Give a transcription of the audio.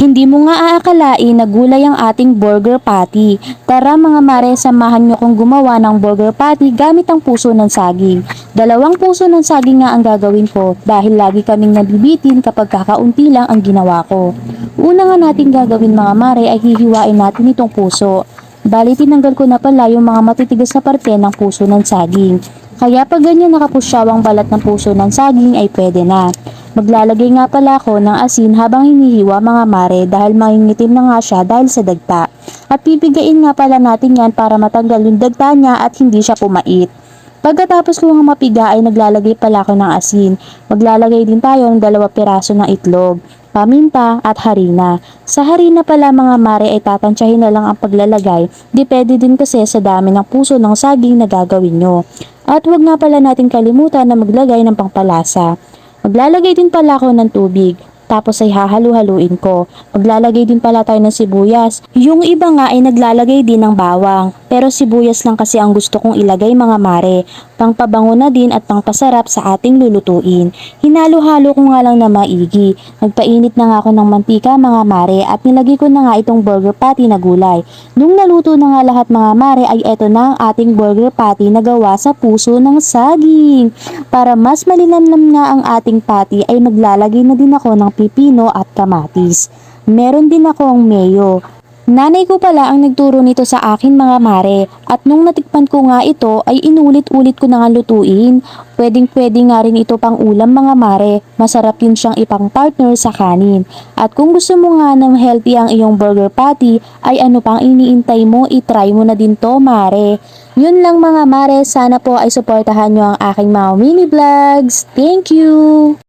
Hindi mo nga aakalain na gulay ang ating burger patty. Tara mga mare, samahan nyo kong gumawa ng burger patty gamit ang puso ng saging. Dalawang puso ng saging nga ang gagawin ko dahil lagi kaming nabibitin kapag kakaunti lang ang ginawa ko. Una nga natin gagawin mga mare ay hihiwain natin itong puso. Bali tinanggal ko na pala yung mga matitigas na parte ng puso ng saging. Kaya pag ganyan nakapusyaw ang balat ng puso ng saging ay pwede na. Maglalagay nga pala ako ng asin habang hinihiwa mga mare dahil mangingitim na nga siya dahil sa dagta. At pipigain nga pala natin yan para matanggal yung dagta niya at hindi siya pumait. Pagkatapos ko nga mapiga ay naglalagay pala ako ng asin. Maglalagay din tayo ng dalawa piraso ng itlog, paminta at harina. Sa harina pala mga mare ay tatansyahin na lang ang paglalagay. Depende din kasi sa dami ng puso ng saging na gagawin nyo. At huwag nga pala natin kalimutan na maglagay ng pangpalasa. Maglalagay din pala ako ng tubig. Tapos ay hahalu-haluin ko. Maglalagay din pala tayo ng sibuyas. Yung iba nga ay naglalagay din ng bawang. Pero sibuyas lang kasi ang gusto kong ilagay mga mare. Pangpabango na din at pangpasarap sa ating lulutuin. Hinalo-halo ko nga lang na maigi. Nagpainit na nga ako ng mantika mga mare at nilagay ko na nga itong burger patty na gulay. Nung naluto na nga lahat mga mare ay eto na ang ating burger patty na gawa sa puso ng saging. Para mas malinamnam nga ang ating patty ay maglalagay na din ako ng pipino at kamatis. Meron din akong mayo. Nanay ko pala ang nagturo nito sa akin mga mare at nung natikpan ko nga ito ay inulit-ulit ko na nga lutuin. Pwedeng pwede nga rin ito pang ulam mga mare, masarap din siyang ipang partner sa kanin. At kung gusto mo nga ng healthy ang iyong burger patty ay ano pang iniintay mo, itry mo na din to mare. Yun lang mga mare, sana po ay suportahan nyo ang aking mga mini vlogs. Thank you!